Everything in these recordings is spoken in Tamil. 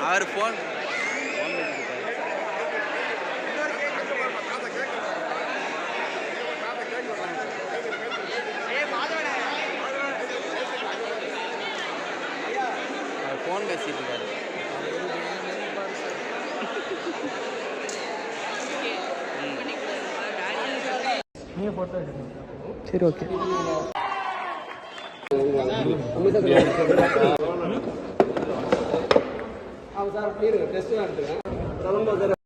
அவர் தெரியும் சரி ஓகே அவங்க சார் டெஸ்ட் எடுத்துக்கேன்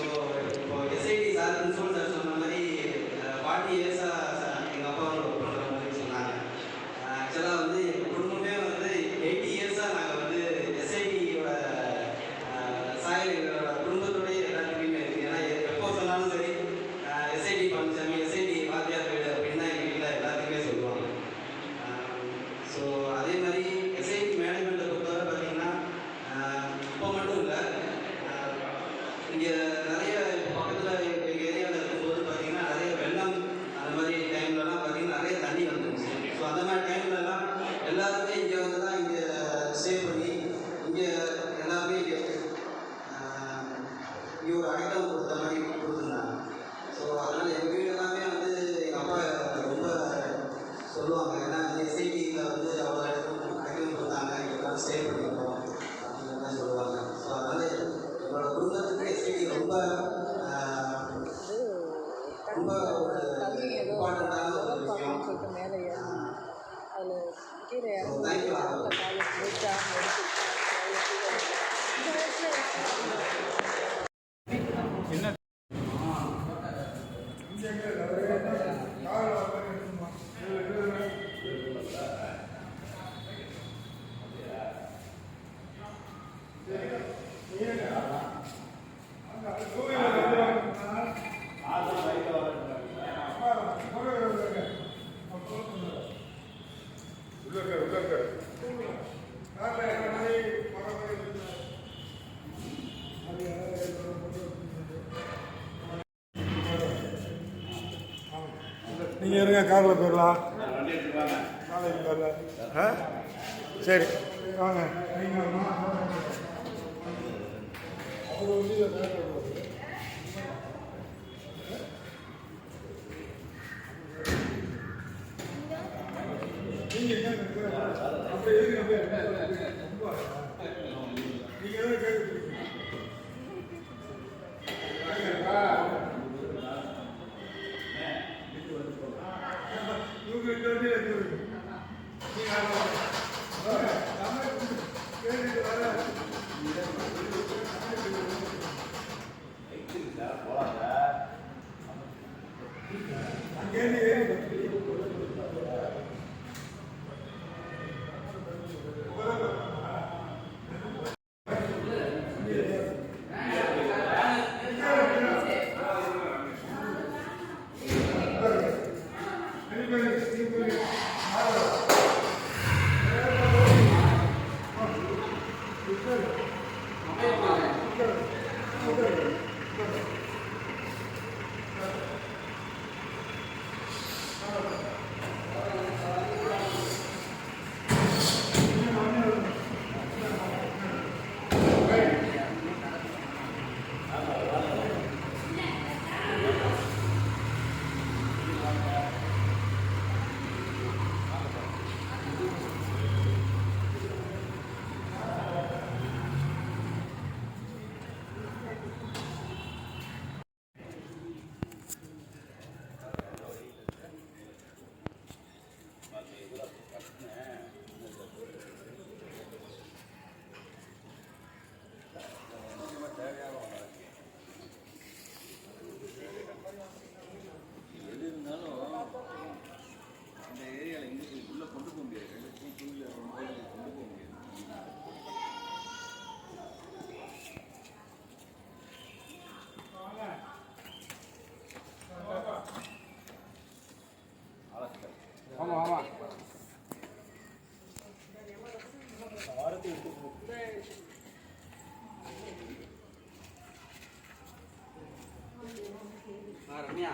Lord. தனியாக காரில் போயிடலாம் காலையில் வரல ஆ? சரி வாங்க. நீங்கள் இனியா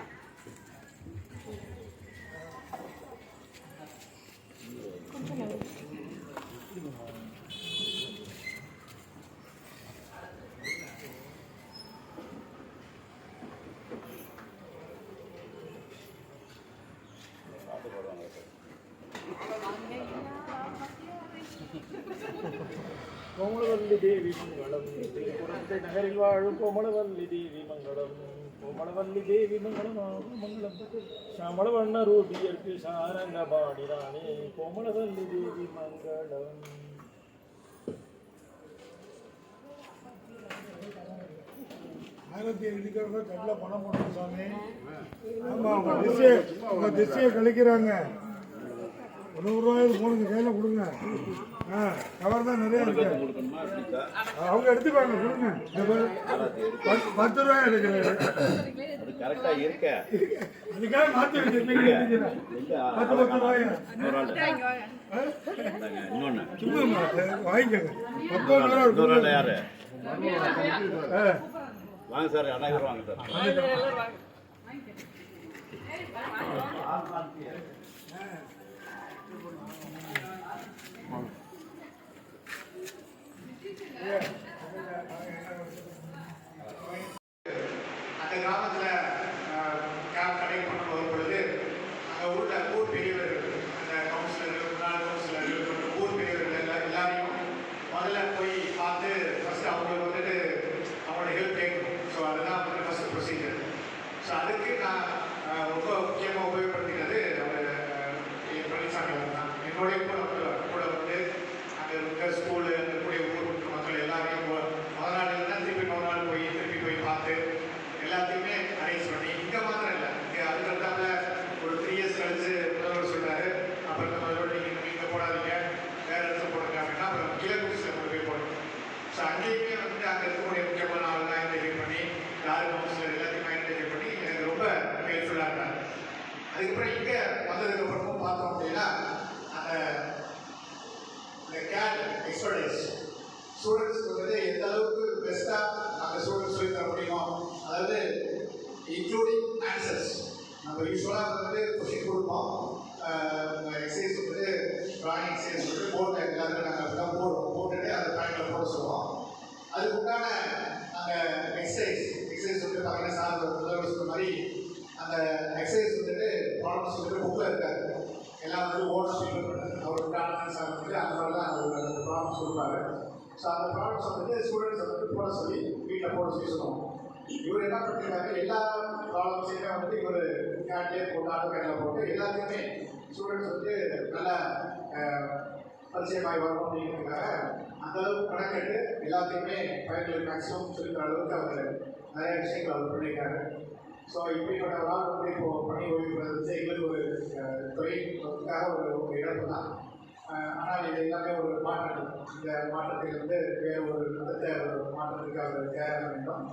கோமலவல்லி தேவி மங்களம் திருக்குறந்தை நகரில் வாழும் கோமலவல்லி தேவி மங்களம் கோமலவல்லி தேவி மங்களம் மங்களம். ஷாமளவண்ண ரூபியற்கு சாரங்க பாடினானே கோமலவல்லி தேவி மங்களம். ஆயிரத்தி எழுதிக்கிறத கட்டில் பணம் போடணும் சாமி. ஆமாம் திசையை திசையை கழிக்கிறாங்க. ஒரு நூறுரூவாய் போனுங்க கையில் கொடுங்க. ஆ கவர் தான் நிறைய இருக்கு. அவங்க எடுத்துப்பாங்க கொடுங்க. பத்து- பத்து ரூபாய் எடுக்கிறாரு கரெக்டா இருக்க. அதுக்காக மாற்றி வச்சிருக்கீங்க பத்து பத்து ரூபாய்? சும்மா வாங்கிக்கோங்க. பத்து ரூபா இன்னொரு யாரு? ஆ. வாங்க சார் அனைவரும் வாங்க சார். இந்த கேட் எக்ஸ்பர்டைஸ் ஸ்டூடெண்ட்ஸ்க்கு வந்து எந்த அளவுக்கு பெஸ்ட்டாக அந்த ஸ்டூடெண்ட்ஸ் சொல்லி தர முடியுமோ அதாவது இன்க்ளூடிங் ஆன்சர்ஸ் நம்ம யூஸ்வலாக வந்து கொஷின் கொடுப்போம் எக்ஸசைஸ் வந்து ட்ராயிங் எக்ஸசைஸ் வந்து போர்டில் எல்லாருமே நாங்கள் அப்படி தான் போடுவோம் போட்டுட்டு அந்த ட்ராயிங்கில் போட சொல்லுவோம் அதுக்கு உண்டான அந்த எக்ஸசைஸ் எக்ஸசைஸ் வந்து பார்த்தீங்கன்னா சார் முதல்வர் சொன்ன மாதிரி அந்த எக்ஸசைஸ் வந்துட்டு ப்ராப்ளம்ஸ் வந்துட்டு புக்கில் இருக்காது எல்லாம் வந்து ஓடம் ஃபீல் அவர் உண்டான சார் வந்து அந்த மாதிரி தான் அவர் அந்த ப்ராப்ளம்ஸ் ஸோ அந்த ப்ராடக்ட்ஸ் வந்துட்டு ஸ்டூடெண்ட்ஸ் வந்து போட சொல்லி வீட்டில் போட சொல்லி இவர் என்ன பண்ணிருக்காரு? எல்லா ப்ராப்ளம்ஸையுமே வந்துட்டு இவர் கேட்லேயே போட்டு ஆட்டோ போட்டு எல்லாத்தையுமே ஸ்டூடெண்ட்ஸ் வந்து நல்ல அஹ், பரிச்சயமாகி வரணும் அப்படிங்கிறதுக்காக அந்த அளவுக்கு கணக்கெட்டு எல்லாத்தையுமே பையன்களுக்கு மேக்ஸிமம் சொல்லிக்கிற அளவுக்கு அவர் நிறைய விஷயங்கள் அவர் பண்ணியிருக்காரு. ஸோ இப்படிப்பட்ட ஒரு வந்து இப்போ பணி ஓய்வு பெறுறது எங்களுக்கு ஒரு அஹ், ஒரு இடம் இழப்பு தான். ஆனால் இது எல்லாமே ஒரு மாற்றம் இந்த மாற்றத்தில் வந்து வேறு ஒரு அடுத்த ஒரு மாற்றத்துக்கு அவர் தேர வேண்டும்.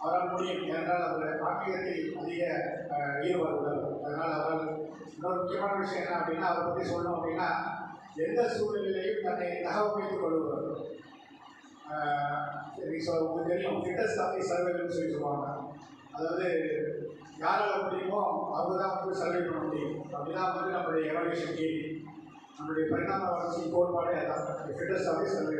அவரால் முடியும். ஏனென்றால் அவர் ஆன்மீகத்தில் அதிக அஹ், ஈடுபாடு உள்ளவர். அதனால் அவரால் இன்னொரு முக்கியமான விஷயம் என்ன அப்படின்னா அவரை பற்றி சொல்லணும் அப்படின்னா எந்த சூழ்நிலையிலையும் தன்னை தகவமைத்துக் கொள்வார் உங்களுக்கு தெரியும் ஃபிட்னஸ் ஆஃப் சர்வேன்னு சொல்லி சொல்லுவாங்க. அதாவது யாரால் முடியுமோ அவங்க தான் வந்து சர்வே பண்ண முடியும். அப்படிதான் வந்து நம்மளுடைய எவல்யூஷன் கேள்வி. நம்மளுடைய பரிணாம வளர்ச்சி கோட்பாடே அதான் ஃபிட்னஸ் ஆஃப் சர்வை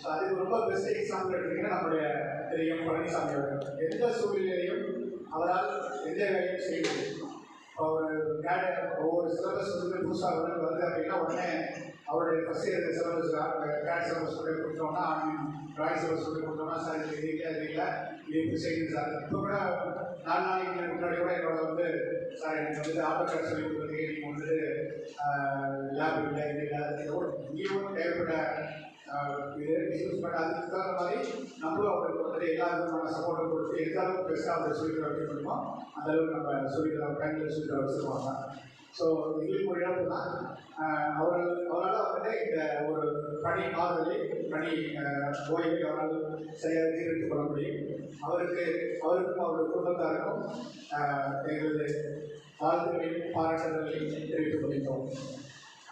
ஸோ அதுக்கு ரொம்ப பெஸ்ட் எக்ஸாம்பிள் எடுத்தீங்கன்னா நம்மளுடைய திரு எம் பழனிசாமி அவர்கள் எந்த சூழ்நிலையிலையும் அவரால் எந்த வேலையும் செய்ய முடியும் அவர் கேட ஒவ்வொரு சிலபஸ் வந்து புதுசாக வந்து வருது அப்படின்னா உடனே அவருடைய first year syllabus GATE syllabus சொல்லி கொடுத்தோம்னா ட்ராயிங் சிலபஸ் சொல்லி கொடுத்தோம்னா சார் இது இல்லை அது இல்லை. இது இப்படி சார் இப்போ கூட நாலு நாளைக்கு முன்னாடி கூட என்னோட வந்து சார் எனக்கு வந்து ஆட்டோ கேட் சொல்லி கொடுக்குறதுக்கு நீங்கள் வந்து லேப் இல்லை இது இல்லை நீங்களும் இல்லை. தேவைப்பட்ட இது யூஸ் பண்ண அதுக்கு தகுந்த மாதிரி நம்மளும் அவங்களுக்கு வந்து எல்லா விதமான சப்போர்ட்டும் கொடுத்து எந்த அளவுக்கு பெஸ்ட்டாக அவர் சொல்லி அப்படின்னு வைக்க முடியுமோ அந்த அளவுக்கு நம்ம சொல்லி தர டைமில் சொல்லி வச்சுருவாங்க ஸோ எங்களுக்கு ஒரு இழப்பு தான் அவர் அவரால் அவரால் வந்துட்டு இந்த ஒரு பணி ஆறுதலை பணி ஆஹ், ஓய்வை அவரால் சரியாக தீர்த்து கொள்ள முடியும். அவருக்கு அவருக்கும் அவருடைய குடும்பத்தாருக்கும் எங்களது வாழ்த்துக்களையும் பாராட்டுதல்களையும் தெரிவித்துக் கொள்கின்றோம்.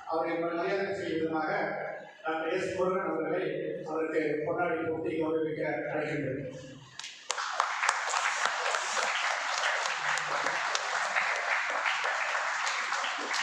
அவரை மரியாதை செய்யும் விதமாக எஸ் முருகன் அவர்களை அவருக்கு கொண்டாடி போட்டி கௌரவிக்க அழைக்கின்றனர்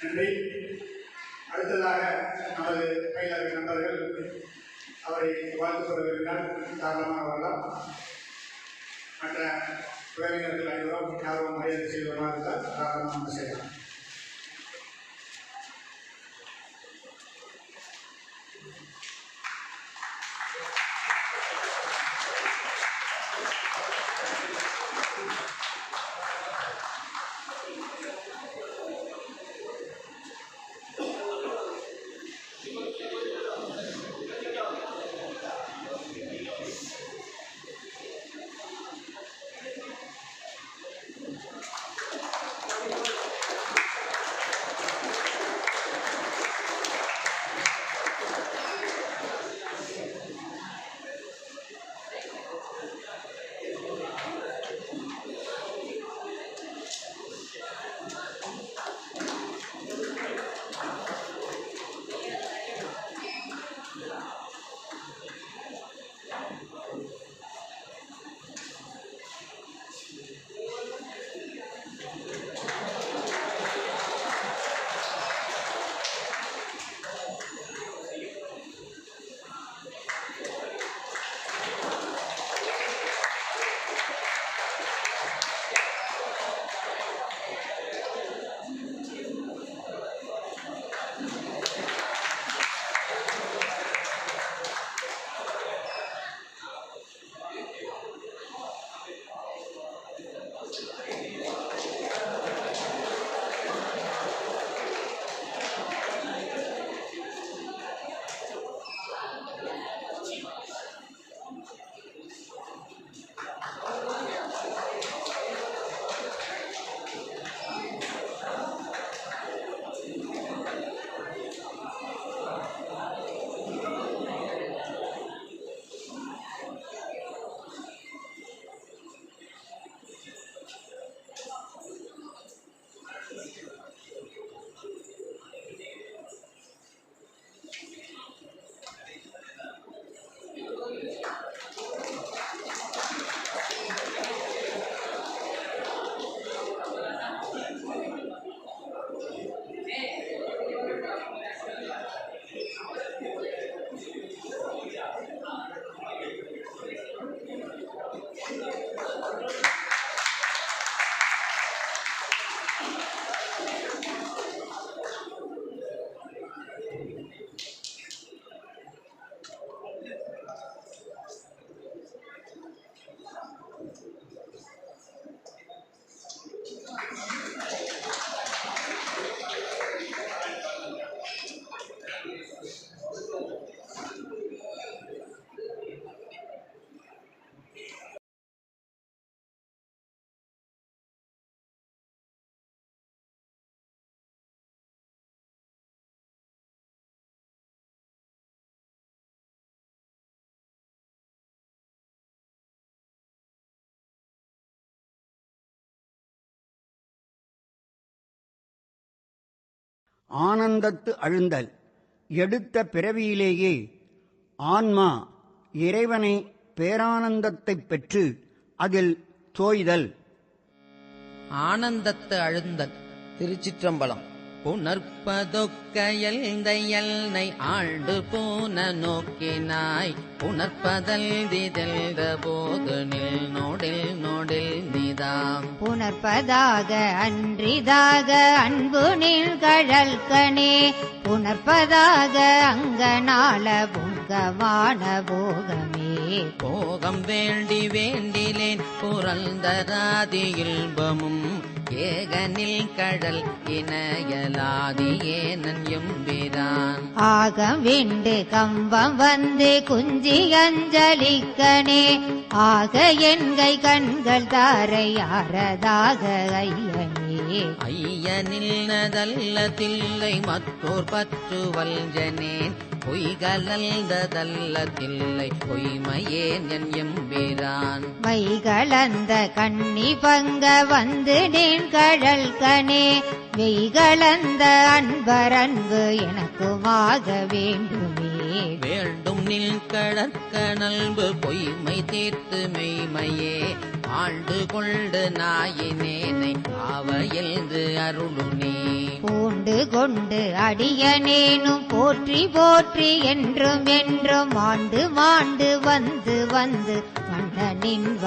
நன்றி. அடுத்ததாக நமது பயிலக நண்பர்கள் அவரை வாழ்த்து பெற விரும்பினால் தாராளமாக வரலாம். மற்ற உறவினர்கள் அனைவரும் யாரும் மரியாதை செய்வதாக இருந்தால் தாராளமாக செய்யலாம் ஆனந்தத்து அழுந்தல். எடுத்த பிறவியிலேயே ஆன்மா இறைவனை பேரானந்தத்தைப் பெற்று அதில் தோய்தல். ஆனந்தத்து அழுந்தல் திருச்சிற்றம்பலம். புணர்ப்பதொக்கையல்ந்தையல்னை ஆண்டு போன நோக்கினாய் புணர்ப்பதல் திதெல்த போது நில் நோடில் நோடில் நிதாம். புணர்ப்பதாக அன்றிதாக அன்பு நிழ்கழல்கனே புணர்ப்பதாக அங்கனால புங்கமான போகமே. போகம் வேண்டி வேண்டிலேன் புரந்தராதி இல்பமும் ஏகனில் கடல் இணையலாதி ஏனன் எம்பிரான். ஆகம் விண்டு கம்பம் வந்து குஞ்சி அஞ்சலிக்கனே ஆக என்கை கண்கள் தாரையாரதாக ஐயனே. ஐயனில் நதல்ல தில்லை மத்தோர் பற்று பொய்கலந்ததல்லதில்லை. பொய்மையேன் என் எம்பிரான் வைகளந்த கண்ணி பங்க வந்து நின் கடல் கனே. வெய்களந்த அன்பரன்பு எனக்குமாக வேண்டும். வேண்டும் நில் கடற்க நல்பு பொய்மை தீர்த்து மெய்மையே. ஆண்டு கொண்டு நாயினேனை ஆவையெழுந்து அருளுனே. பூண்டு கொண்டு அடியனேனும் போற்றி போற்றி என்றும் என்றும் ஆண்டு மாண்டு வந்து வந்து மன்னனின்